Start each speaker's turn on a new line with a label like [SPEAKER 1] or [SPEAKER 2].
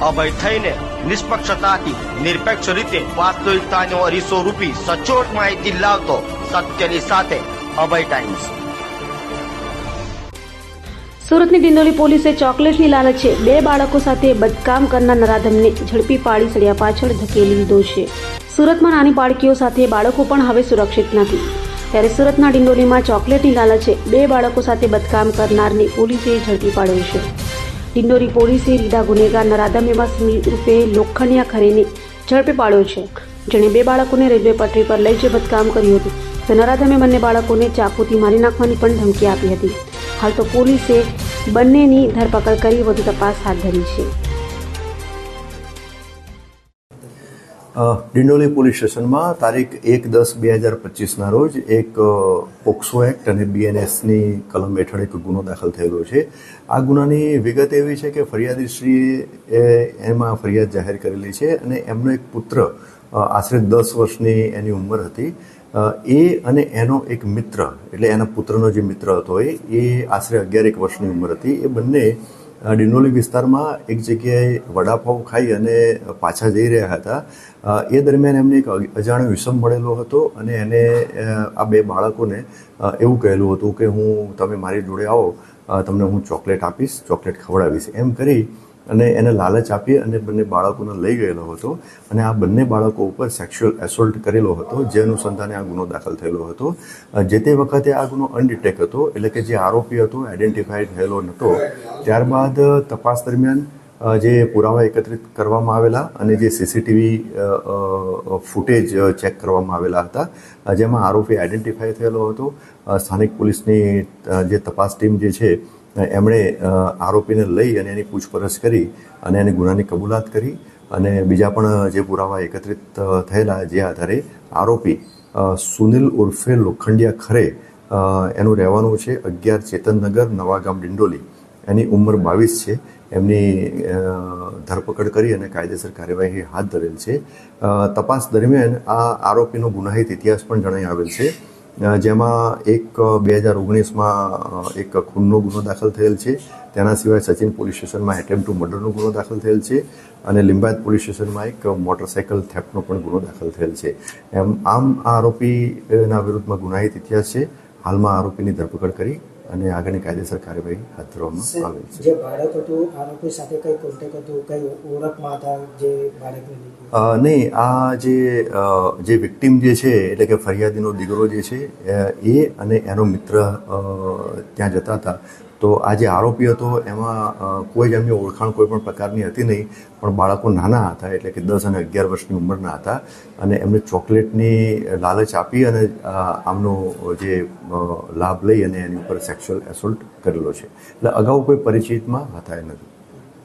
[SPEAKER 1] અભય થઈને નિષ્પક્ષતાથી, નિરપેક્ષ રીતે વાસ્તવિકતાનો અરીસો રૂપી સચોટ માહિતી લાવતો સત્યની સાથે અભય ટાઈમ્સ.
[SPEAKER 2] સુરતની દિંડોલી પોલીસે ચોકલેટની લાલચે બે બાળકો સાથે બદકામ કરનાર નરાધમને ઝડપી પાડી સળિયા પાછળ ધકેલી દીધો છે. સુરતમાં નાની બાળકીઓ સાથે બાળકો પણ હવે સુરક્ષિત નથી. ત્યારે સુરતના ડિંડોલીમાં ચોકલેટની લાલચે બે બાળકો સાથે બદકામ કરનારને પોલીસે ઝડપી પાડ્યો છે. ડિંડોરી પોલીસે રીડા ગુનેગાર નરાધમ સિંહ રૂપે લોખંડિયા ખરેને ઝડપે પાડ્યો છે. જેણે બે બાળકોને રેલવે પટરી પર લઈ જઈ બદકામ કર્યું હતું. તો નરાધમે બંને બાળકોને ચાકુથી મારી નાખવાની પણ ધમકી આપી હતી. હાલ તો પોલીસે બંનેની ધરપકડ કરી વધુ તપાસ હાથ ધરી છે.
[SPEAKER 3] ડિંડોલી પોલીસ સ્ટેશનમાં તારીખ એક દસ બે હજાર પચીસના રોજ એક પોક્સો એક્ટ અને બીએનએસની કલમ હેઠળ એક ગુનો દાખલ થયેલો છે. આ ગુનાની વિગત એવી છે કે ફરિયાદીશ્રીએ એમાં ફરિયાદ જાહેર કરેલી છે અને એમનો એક પુત્ર આશરે દસ વર્ષની એની ઉંમર હતી. એ અને એનો એક મિત્ર, એટલે એના પુત્રનો જે મિત્ર હતો એ આશરે અગિયાર એક વર્ષની ઉંમર હતી. એ બંને ડિંડોલી વિસ્તારમાં એક જગ્યાએ વડાપાઉં ખાઈ અને પાછા જઈ રહ્યા હતા. એ દરમિયાન એમને એક અજાણ્યો વિષમ મળેલો હતો અને એને આ બે બાળકોને એવું કહેલું હતું કે હું, તમે મારી જોડે આવો તમને હું ચોકલેટ આપીશ, ચોકલેટ ખવડાવીશ. એમ કરી અને એને લાલચ આપી અને બંને બાળકોને લઈ ગયેલો હતો. અને આ બંને બાળકો ઉપર સેક્સ્યુઅલ એસોલ્ટ કરેલો હતો, જે અનુસંધાને આ ગુનો દાખલ થયેલો હતો. જે તે વખતે આ ગુનો અનડિટેક હતો, એટલે કે જે આરોપી હતો આઈડેન્ટિફાઈડ થયેલો નહોતો ત્યારબાદ તપાસ દરમિયાન જે પુરાવા એકત્રિત કરવામાં આવેલા અને જે સીસીટીવી ફૂટેજ ચેક કરવામાં આવેલા હતા જેમાં આરોપી આઈડેન્ટિફાઈ થયેલો હતો. સ્થાનિક પોલીસની જે તપાસ ટીમ જે છે એમણે આરોપીને લઈ અને એની પૂછપરછ કરી અને એની ગુનાની કબૂલાત કરી અને બીજા પણ જે પુરાવા એકત્રિત થયેલા જે આધારે આરોપી સુનિલ ઉર્ફે લોખંડિયા ખરે એનું રહેવાનું છે અગિયાર ચેતનનગર નવાગામ ડિંડોલી. એની ઉંમર બાવીસ છે. એમની ધરપકડ કરી અને કાયદેસર કાર્યવાહી હાથ ધરેલ છે. તપાસ દરમિયાન આ આરોપીનો ગુનાહિત ઇતિહાસ પણ જણાઈ આવેલ છે. જેમાં એક બે હજાર ઓગણીસમાં એક ખૂનનો ગુનો દાખલ થયેલ છે. તેના સિવાય સચિન પોલીસ સ્ટેશનમાં એટેમ્પ ટુ મર્ડરનો ગુનો દાખલ થયેલ છે અને લિંબાયત પોલીસ સ્ટેશનમાં એક મોટરસાયકલ થેફ્ટનો પણ ગુનો દાખલ થયેલ છે. એમ, આમ આ આરોપીના વિરુદ્ધમાં ગુનાહિત ઇતિહાસ છે. હાલમાં આરોપીની ધરપકડ કરી અને આગળની કાયદેસર કાર્યવાહી હાથ ધરવામાં આવેલ છે.
[SPEAKER 4] જે બાળક હતું આરોપી સાથે કઈ કોન્ટેક હતું? કઈ ઓળખમાં હતા જે બાળકને
[SPEAKER 3] નહીં આ જે જે વિક્ટિમ જે છે એટલે કે ફરિયાદીનો દીકરો જે છે એ અને એનો મિત્ર ત્યાં જતા હતા. તો આ જે આરોપી હતો એમાં કોઈ જ એમની ઓળખાણ કોઈ પણ પ્રકારની હતી નહીં, પણ બાળકો નાના હતા, એટલે કે દસ અને અગિયાર વર્ષની ઉંમરના હતા અને એમને ચોકલેટની લાલચ આપી અને આમનો જે લાભ લઈ અને એની ઉપર સેક્સ્યુઅલ એસોલ્ટ કરેલો છે. એટલે અગાઉ કોઈ પરિચિતમાં હતા એ નથી.